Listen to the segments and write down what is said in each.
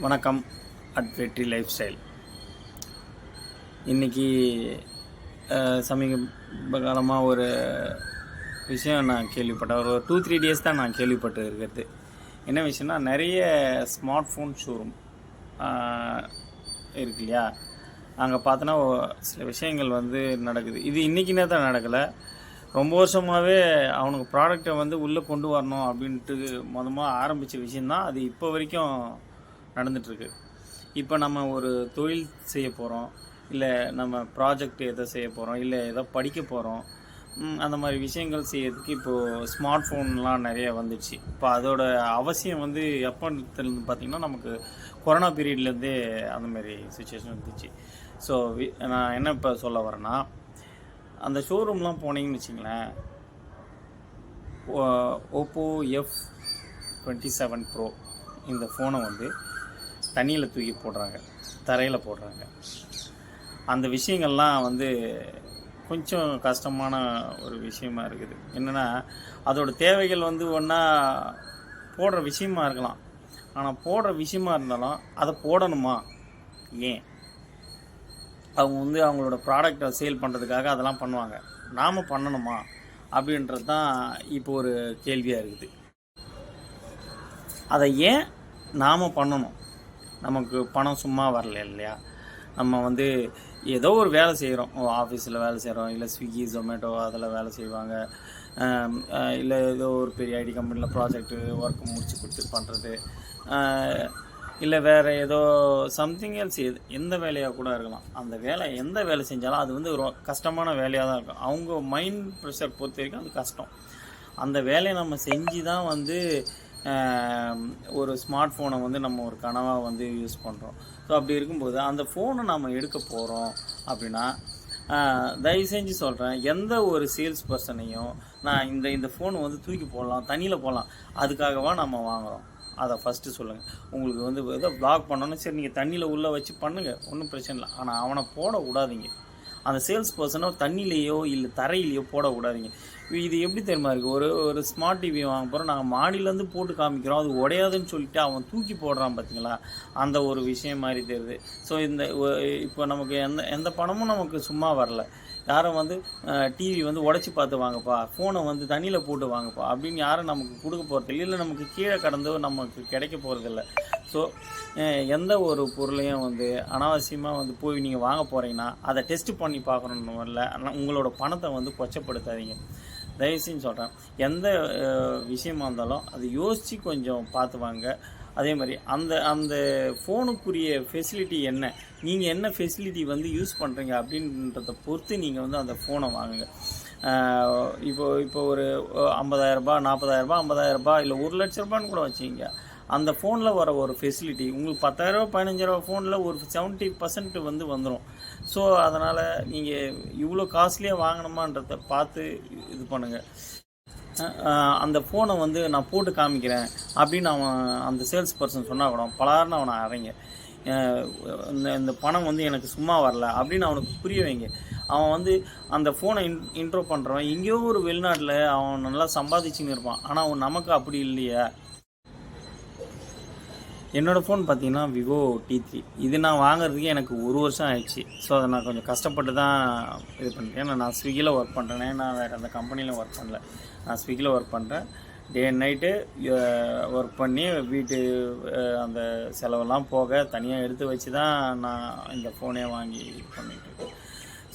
வணக்கம் அட் வெற்றி life style. இன்றைக்கி சமீப காலமாக ஒரு விஷயம் நான் கேள்விப்பட்டேன். ஒரு டூ த்ரீ டேஸ் தான் நான் கேள்விப்பட்டு இருக்கிறது. என்ன விஷயம்னா நிறைய ஸ்மார்ட் ஃபோன் ஷோரூம் இருக்கு இல்லையா? அங்கே பார்த்தோன்னா சில விஷயங்கள் வந்து நடக்குது. இது இன்றைக்கினே தான் நடக்கலை. ரொம்ப வருஷமாகவே அவனுக்கு ப்ராடக்டை வந்து உள்ளே கொண்டு வரணும் அப்படின்ட்டு மொதமாக ஆரம்பித்த விஷயந்தான் அது இப்போ வரைக்கும் நடந்துட்டுருக்கு. இப்போ நம்ம ஒரு தொழில் செய்ய போகிறோம் இல்லை நம்ம ப்ராஜெக்ட் எதை செய்ய போகிறோம் இல்லை ஏதோ படிக்க போகிறோம் அந்த மாதிரி விஷயங்கள் செய்யறதுக்கு இப்போது ஸ்மார்ட் ஃபோன்லாம் நிறைய வந்துடுச்சு இப்போ அதோட அவசியம் வந்து எப்போத்துலேருந்து பார்த்திங்கன்னா நமக்கு கொரோனா பீரியட்லேருந்தே அந்த மாதிரி சுச்சுவேஷன் வந்துச்சு. ஸோ நான் என்ன இப்போ சொல்ல வரேன்னா அந்த ஷோரூம்லாம் போனீங்கன்னு வச்சிங்களேன் Oppo F twenty seven pro இந்த ஃபோனை வந்து தண்ணியில் தூக்கி போடுறாங்க தரையில் போடுறாங்க. அந்த விஷயங்கள்லாம் வந்து கொஞ்சம் கஷ்டமான ஒரு விஷயமா இருக்குது. என்னென்னா அதோட தேவைகள் வந்து ஒன்றா போடுற விஷயமா இருக்கலாம். ஆனால் போடுற விஷயமா இருந்தாலும் அதை போடணுமா? ஏன்? அவங்க வந்து அவங்களோட ப்ராடக்டை சேல் பண்ணுறதுக்காக அதெல்லாம் பண்ணுவாங்க. நாம் பண்ணணுமா? அப்படின்றது தான் இப்போ ஒரு கேள்வியாக இருக்குது. அதை ஏன் நாம் பண்ணணும்? நமக்கு பணம் சும்மா வரல இல்லையா? நம்ம வந்து ஏதோ ஒரு வேலை செய்கிறோம் ஆஃபீஸில் வேலை செய்கிறோம் இல்லை ஸ்விக்கி ஜொமேட்டோ அதில் வேலை செய்வாங்க. இல்லை ஏதோ ஒரு பெரிய ஐடி கம்பெனியில் ப்ராஜெக்ட்டு ஒர்க் முடிச்சு கொடுத்து பண்ணுறது இல்லை வேறு ஏதோ சம்திங் எல்ஸ் எது எந்த வேலையாக கூட இருக்கலாம். அந்த வேலை எந்த வேலை செஞ்சாலும் அது வந்து ஒரு கஷ்டமான வேலையாக தான் இருக்கும். அவங்க மைண்ட் ப்ரெஷர் பொறுத்த வரைக்கும் அது கஷ்டம். அந்த வேலையை நம்ம செஞ்சு தான் வந்து ஒரு ஸ்மார்ட் ஃபோனை வந்து நம்ம ஒரு கனவாக வந்து யூஸ் பண்ணுறோம் ஸோ அப்படி இருக்கும்போது அந்த ஃபோனை நம்ம எடுக்க போகிறோம் அப்படின்னா தயவு செஞ்சு சொல்கிறேன் எந்த ஒரு சேல்ஸ் பர்சனையும் நான் இந்த இந்த ஃபோனை வந்து தூக்கி போடலாம் தண்ணியில் போடலாம் அதுக்காகவா நம்ம வாங்குகிறோம் அதை ஃபஸ்ட்டு சொல்லுங்கள் உங்களுக்கு வந்து ஏதோ ப்ளாக் பண்ணணும் சரி நீங்கள் தண்ணியில் உள்ளே வச்சு பண்ணுங்கள் ஒன்றும் பிரச்சனை இல்லை. ஆனால் அவனை போட விடாதீங்க அந்த சேல்ஸ் பர்சனோ தண்ணியிலையோ இல்லை தரையிலையோ போட இது எப்படி தெரியுமா இருக்குது ஒரு ஒரு ஸ்மார்ட் டிவி வாங்க போகிறோம் நாங்கள் மாடியிலேருந்து போட்டு காமிக்கிறோம். அது உடையாதுன்னு சொல்லிட்டு அவன் தூக்கி போடுறான் பார்த்தீங்களா அந்த ஒரு விஷயம் மாதிரி தெரியுது. ஸோ இந்த இப்போ நமக்கு எந்த எந்த பணமும் நமக்கு சும்மா வரல. யாரும் வந்து டிவி வந்து உடச்சி பார்த்து வாங்கப்பா ஃபோனை வந்து தண்ணியில் போட்டு வாங்கப்பா அப்படின்னு யாரும் நமக்கு கொடுக்க போகிறதில்ல இல்லை நமக்கு கீழே கடந்தோ நமக்கு கிடைக்க போகிறதில்ல ஸோ எந்த ஒரு பொருளையும் வந்து அனாவசியமாக வந்து போய் நீங்கள் வாங்க போகிறீங்கன்னா அதை டெஸ்ட் பண்ணி பார்க்கணுன்னு வரல ஆனால் உங்களோட பணத்தை வந்து கொச்சப்படுத்தாதீங்க. தயவுசெய்து சொல்கிறேன் எந்த விஷயமா இருந்தாலும் அதை யோசித்து கொஞ்சம் பார்த்து வாங்க. அதே மாதிரி அந்த அந்த ஃபோனுக்குரிய ஃபெசிலிட்டி என்ன? நீங்கள் என்ன ஃபெசிலிட்டி வந்து யூஸ் பண்ணுறீங்க அப்படின்றத பொறுத்து நீங்கள் வந்து அந்த ஃபோனை வாங்குங்க. இப்போ இப்போ ஒரு ஐம்பதாயிரரூபா நாற்பதாயிரரூபா ஐம்பதாயிரரூபா இல்லை ஒரு லட்ச ரூபான்னு கூட வச்சுங்க அந்த ஃபோனில் வர ஒரு ஃபெசிலிட்டி உங்களுக்கு பத்தாயிரரூவா பதினஞ்சாயிரரூவா ஃபோனில் ஒரு செவன்ட்டி பர்சன்ட் வந்து வந்துடும் ஸோ அதனால் நீங்கள் இவ்வளோ காஸ்ட்லியாக வாங்கணுமான்றத பார்த்து இது பண்ணுங்கள் அந்த ஃபோனை வந்து நான் போட்டு காமிக்கிறேன் அப்படின்னு அவன் அந்த சேல்ஸ் பர்சன் சொன்னால் கூட பலாருன்னு அவனை அறைங்க. இந்த இந்த பணம் வந்து எனக்கு சும்மா வரல அப்படின்னு அவனுக்கு புரிய வைங்க. அவன் வந்து அந்த ஃபோனை இன் இன்ட்ரோ பண்ணுறவன் எங்கேயோ ஒரு வெளிநாட்டில் அவன் நல்லா சம்பாதிச்சுன்னு இருப்பான். ஆனால் அவன் நமக்கு அப்படி இல்லையா. என்னோடய ஃபோன் பார்த்தீங்கன்னா விவோ டி த்ரீ இது நான் வாங்குறதுக்கு எனக்கு ஒரு வருஷம் ஆயிடுச்சு. ஸோ அதை நான் கொஞ்சம் கஷ்டப்பட்டு தான் இது பண்ணுறேன் ஏன்னா நான் ஸ்விக்கியில் ஒர்க் பண்ணுறேன் நான் வேறு அந்த கம்பெனியில் ஒர்க் பண்ணல. நான் ஸ்விக்கியில் ஒர்க் பண்ணுறேன் டே அண்ட் நைட்டு ஒர்க் பண்ணி வீட்டு அந்த செலவெல்லாம் போக தனியாக எடுத்து வச்சு தான் நான் இந்த ஃபோனே வாங்கி இது பண்ணிகிட்ருக்கேன்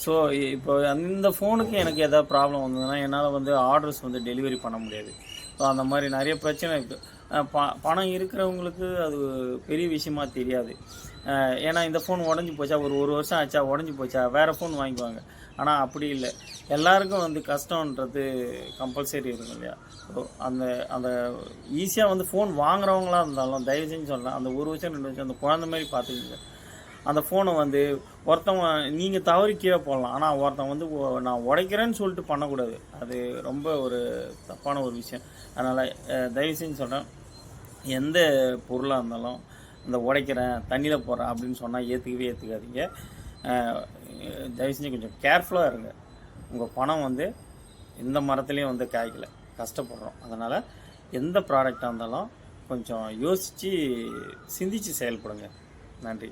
ஸோ இப்போ அந்த ஃபோனுக்கு எனக்கு எதாவது ப்ராப்ளம் வந்ததுன்னா என்னால் வந்து ஆர்டர்ஸ் வந்து டெலிவரி பண்ண முடியாது. ஸோ அந்த மாதிரி நிறைய பிரச்சனை இருக்குது ப பணம் இருக்கிறவங்களுக்கு அது பெரிய விஷயமா தெரியாது. ஏன்னா இந்த ஃபோன் உடஞ்சி போச்சா ஒரு ஒரு வருஷம் ஆச்சா உடஞ்சி போச்சா வேறு ஃபோன் வாங்கிக்குவாங்க. ஆனால் அப்படி இல்லை. எல்லாருக்கும் வந்து கஷ்டன்றது கம்பல்சரி இருக்கும் இல்லையா? ஸோ அந்த அந்த ஈஸியாக வந்து ஃபோன் வாங்குறவங்களா இருந்தாலும் தயவு செஞ்சு சொல்லலாம் அந்த ஒரு வருஷம் ரெண்டு வருஷம் அந்த குழந்த மாதிரி பார்த்துக்கோங்க. அந்த ஃபோனை வந்து ஒருத்தவங்க நீங்கள் தவறி கீழே போடலாம். ஆனால் ஒருத்தன் வந்து நான் உடைக்கிறேன்னு சொல்லிட்டு பண்ணக்கூடாது. அது ரொம்ப ஒரு தப்பான ஒரு விஷயம். அதனால் தயவு செஞ்சு சொல்கிறேன் எந்த பொருளாக இருந்தாலும் இந்த உடைக்கிறேன் தண்ணியில் போடுறேன் அப்படின்னு சொன்னால் ஏற்றுக்கவே ஏற்றுக்காதீங்க தயவு செஞ்சு கொஞ்சம் கேர்ஃபுல்லாக இருங்க. உங்கள் பணம் வந்து எந்த மரத்துலேயும் வந்து காய்க்கலை. கஷ்டப்படுறோம். அதனால் எந்த ப்ராடக்டாக இருந்தாலும் கொஞ்சம் யோசித்து சிந்திச்சு செயல்படுங்க. நன்றி.